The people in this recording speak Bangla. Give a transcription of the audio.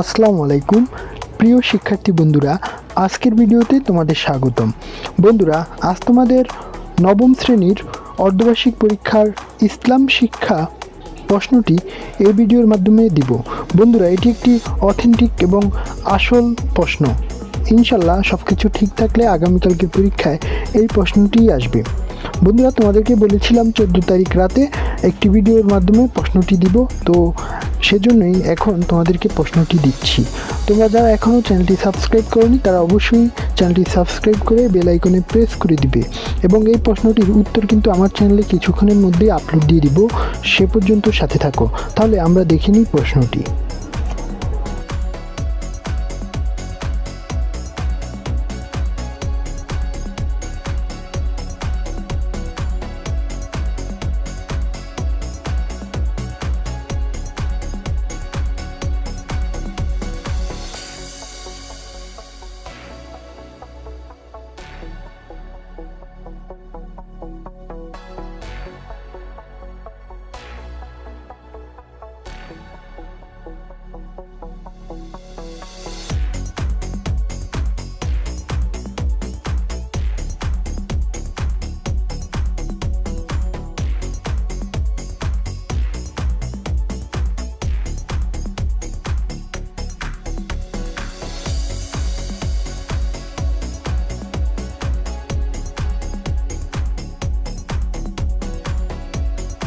আসসালামু আলাইকুম। প্রিয় শিক্ষার্থী বন্ধুরা, আজকের ভিডিওতে তোমাদের স্বাগতম। বন্ধুরা, আজ তোমাদের নবম শ্রেণির অর্ধবার্ষিক পরীক্ষার ইসলাম শিক্ষা প্রশ্নটি এই ভিডিওর মাধ্যমে দিব। বন্ধুরা, এটি একটি অথেন্টিক এবং আসল প্রশ্ন। ইনশাল্লাহ সব কিছু ঠিক থাকলে আগামীকালকে পরীক্ষায় এই প্রশ্নটিই আসবে। বন্ধুরা, তোমাদেরকে বলেছিলাম চোদ্দ তারিখ রাতে একটি ভিডিওর মাধ্যমে প্রশ্নটি দিব। তো সেজন্যই এখন তোমাদেরকে প্রশ্নটি দিচ্ছি। তোমরা যারা এখনও চ্যানেলটি সাবস্ক্রাইব করনি, তারা অবশ্যই চ্যানেলটি সাবস্ক্রাইব করে বেল আইকনে প্রেস করে দিবে এবং এই প্রশ্নটির উত্তর কিন্তু আমার চ্যানেলে কিছুক্ষণের মধ্যেই আপলোড দিয়ে দিব। সে পর্যন্ত সাথে থাকো। তাহলে আমরা দেখে নিই প্রশ্নটি।